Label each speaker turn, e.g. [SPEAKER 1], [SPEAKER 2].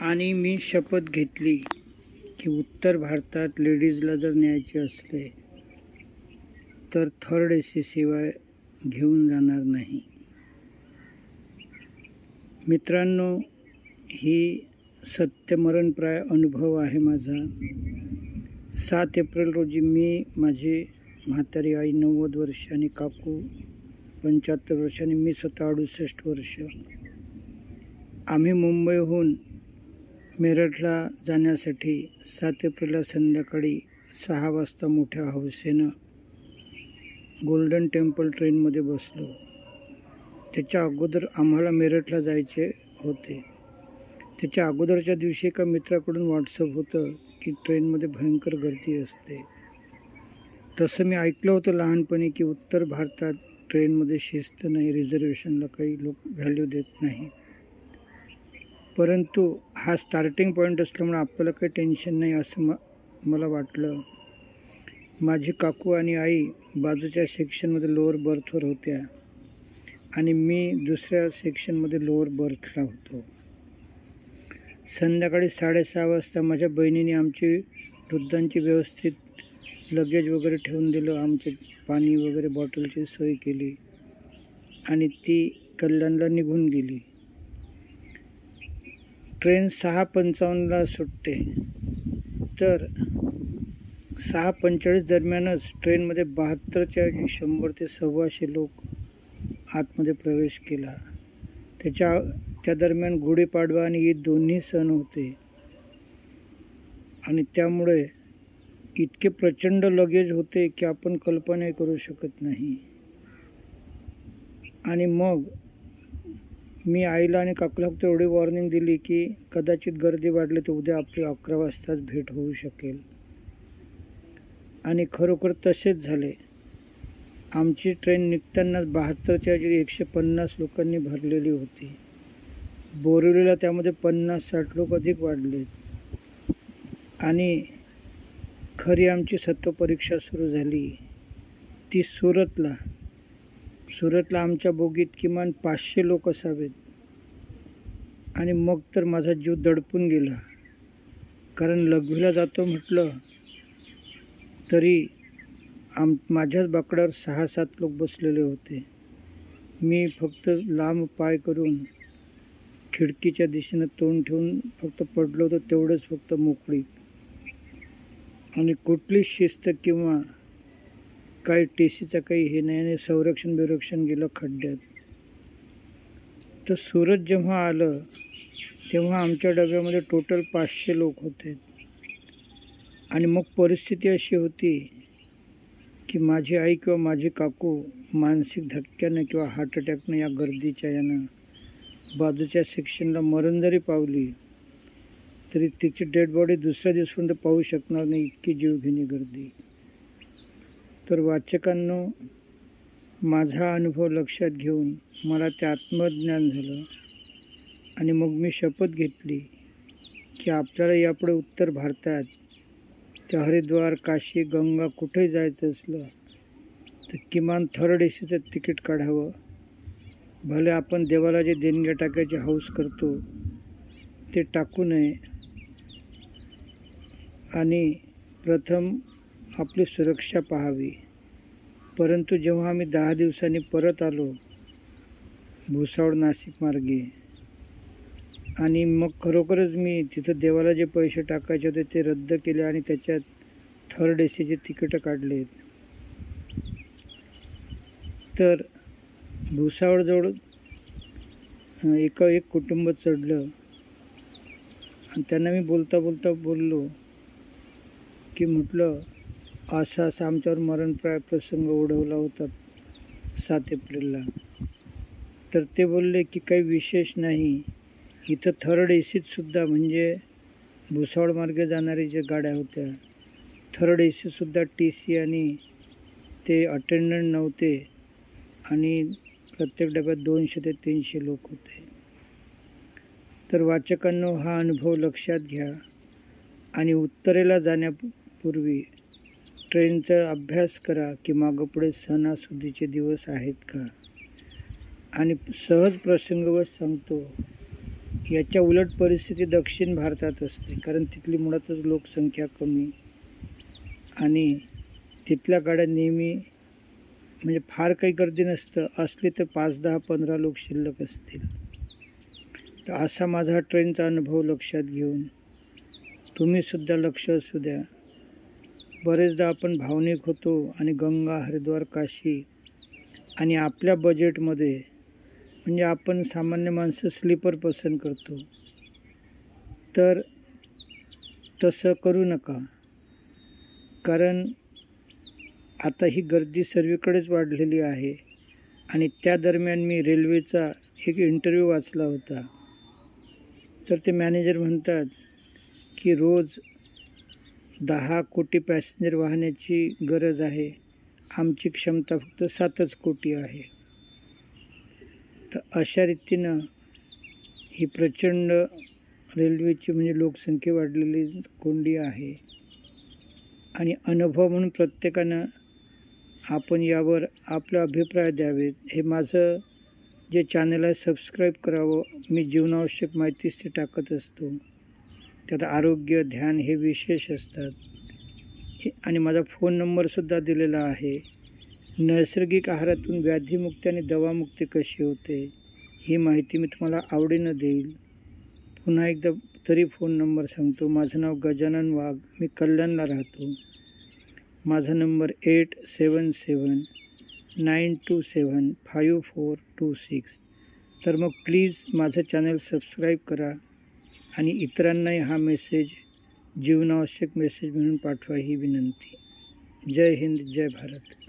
[SPEAKER 1] आणि मी शपथ घेतली की उत्तर भारतात लेडीजला जर न्यायचे असले तर थर्ड ए सी शिवाय घेऊन जाणार नाही. मित्रांनो ही सत्यमरणप्राय अनुभव आहे माझा. सात एप्रिल रोजी मी माझी म्हातारी आई नव्वद वर्ष आणि काकू पंच्याहत्तर वर्ष आणि मी स्वतः अडुसष्ट वर्ष. आम्ही मुंबईहून मेरठला जाण्यासाठी सात एप्रिलला संध्याकाळी सहा वाजता मोठ्या हौसेनं गोल्डन टेम्पल ट्रेनमध्ये बसलो. त्याच्या अगोदर आम्हाला मेरठला जायचे होते. त्याच्या अगोदरच्या दिवशी एका मित्राकडून व्हॉट्सअप होतं की ट्रेनमध्ये भयंकर गर्दी असते. तसं मी ऐकलं होतं लहानपणी की उत्तर भारतात ट्रेनमध्ये शिस्त नाही रिझर्वेशनला काही लोक व्हॅल्यू देत नाही. परंतु हा स्टार्टिंग पॉईंट असल्यामुळे आपल्याला काही टेन्शन नाही असं म मला वाटलं. माझी काकू आणि आई बाजूच्या सेक्शनमध्ये लोअर बर्थवर होत्या. आणि मी दुसऱ्या सेक्शनमध्ये लोअर बर्थला होतो. संध्याकाळी साडेसहा वाजता माझ्या बहिणीने आमची वृद्धांची व्यवस्थित लगेज वगैरे ठेवून दिलं. आमचे पाणी वगैरे बॉटलची सोय केली. आणि ती कल्याणला निघून गेली. ट्रेन सहा पंचावन्नला सुटते. तर सहा पंचेचाळीस दरम्यानच ट्रेनमध्ये बहात्तरच्या ऐवजी शंभर ते सव्वाशे लोक आतमध्ये प्रवेश केला. त्याच्या त्या दरम्यान गुढीपाडवा आणि ईद दोन्ही सण होते. आणि त्यामुळे इतके प्रचंड लगेज होते की आपण कल्पनाही करू शकत नाही. आणि मग मी आईला आणि काकूला फक्त एवढी वॉर्निंग दिली की कदाचित गर्दी वाढली तर उद्या आपली अकरा वाजताच भेट होऊ शकेल. आणि खरोखर तसेच झाले. आमची ट्रेन निघतानाच बहात्तरच्या ऐवजी एकशे पन्नास लोकांनी भरलेली होती. बोरिवलीला त्यामध्ये पन्नास साठ लोक अधिक वाढले आणि खरी आमची सत्वपरीक्षा सुरू झाली. ती सुरतला. सुरतला आमच्या बोगीत किमान पाचशे लोक असावेत. आणि मग तर माझा जीव दडपून गेला. कारण लघवीला जातो म्हटलं तरी आम माझ्याच बाकड्यावर सहा सात लोक बसलेले होते. मी फक्त लांब पाय करून खिडकीच्या दिशेनं तोंड ठेवून फक्त पडलो होतो तेवढंच फक्त मोकळी आणि कुठली शिस्त किंवा काही टी सीचं काही हे नाही आणि संरक्षण बिरक्षण गेलं खड्ड्यात. तर सुरत जेव्हा आलं तेव्हा आमच्या डब्यामध्ये टोटल पाचशे लोक होते. आणि मग परिस्थिती अशी होती की माझी आई किंवा माझी काकू मानसिक धक्क्यानं किंवा हार्ट अटॅकनं या गर्दीच्या यानं बाजूच्या सेक्शनला मरण जरी पावली तरी तिची डेड बॉडी दुसऱ्या दिवसपर्यंत पाहू शकणार नाही इतकी जीवघेणी गर्दी. तर वाचकांनो माझा अनुभव लक्षात घेऊन मला ते आत्मज्ञान झालं. आणि मग मी शपथ घेतली की आपल्याला यापुढे उत्तर भारतात ते हरिद्वार काशी गंगा कुठेही जायचं असलं तर किमान थर्ड ए सीचं तिकीट काढावं. भले आपण देवाला जे देणग्या टाकायची हौस करतो ते टाकू नये. आणि प्रथम आपली सुरक्षा पाहावी. परंतु जेव्हा आम्ही दहा दिवसांनी परत आलो भुसावळ नाशिक मार्गे आणि मग खरोखरच मी तिथं देवाला जे पैसे टाकायचे होते ते रद्द केले आणि त्याच्यात थर्ड ए सीचे तिकीटं काढले. तर भुसावळजवळ एका एक कुटुंब चढलं. आणि त्यांना मी बोलता बोलता बोललो की म्हटलं असा आमच्यावर मरणप्राय प्रसंग ओढवला होता सात एप्रिलला. तर ते बोलले की काही विशेष नाही. इथं थर्ड ए सीतसुद्धा म्हणजे भुसावळ मार्गे जाणारी ज्या गाड्या होत्या थर्ड ए सीसुद्धा टी सी आणि ते अटेंडंट नव्हते आणि प्रत्येक डब्यात दोनशे ते तीनशे लोक होते. तर वाचकांनो हा अनुभव लक्षात घ्या आणि उत्तरेला जाण्यापूर्वी ट्रेनचा अभ्यास करा की मागपुढे सणासुदीचे दिवस आहेत का? आणि सहज प्रसंगवर सांगतो याच्या उलट परिस्थिती दक्षिण भारतात असते कारण तिथली मुळातच लोकसंख्या कमी. आणि तिथल्या गाड्या नेहमी म्हणजे फार काही गर्दी नसतं असली तर पाच दहा पंधरा लोक शिल्लक असतील. तर असा माझा ट्रेनचा अनुभव लक्षात घेऊन तुम्हीसुद्धा लक्ष असू द्या. बरेचदा आपण भावनिक होतो आणि गंगा हरिद्वार काशी आणि आपल्या बजेटमध्ये म्हणजे आपण सामान्य माणसं स्लीपर पसंत करतो. तर तसं करू नका. कारण आता ही गर्दी सर्वीकडेच वाढलेली आहे आणि त्या दरम्यान मी रेल्वेचा एक इंटरव्ह्यू वाचला होता. तर ते मॅनेजर म्हणतात की रोज दहा कोटी पॅसेंजर वाहण्याची गरज आहे. आमची क्षमता फक्त सातच कोटी आहे. तर अशा रीतीनं ही प्रचंड रेल्वेची म्हणजे लोकसंख्या वाढलेली कोंडी आहे. आणि अनुभव म्हणून प्रत्येकानं आपण यावर आपला अभिप्राय द्यावेत. हे माझं जे चॅनल आहे सबस्क्राईब करावं. मी जीवनावश्यक माहितीच ते टाकत असतो. त्यात आरोग्य ध्यान हे विशेष असतात. आणि माझा फोन नंबरसुद्धा दिलेला आहे. नैसर्गिक आहारातून व्याधीमुक्ती आणि दवामुक्ती कशी होते ही माहिती मी तुम्हाला आवडीनं देईल. पुन्हा एकदा तरी फोन नंबर सांगतो. माझं नाव गजानन वाघ. मी कल्याणला राहतो. माझा number eight seven seven nine two seven five four two six. तर मग प्लीज माझं चॅनल सबस्क्राईब करा. आणि इतरांनाही हा मेसेज जीवनावश्यक मेसेज म्हणून पाठवा ही विनंती. जय हिंद जय भारत.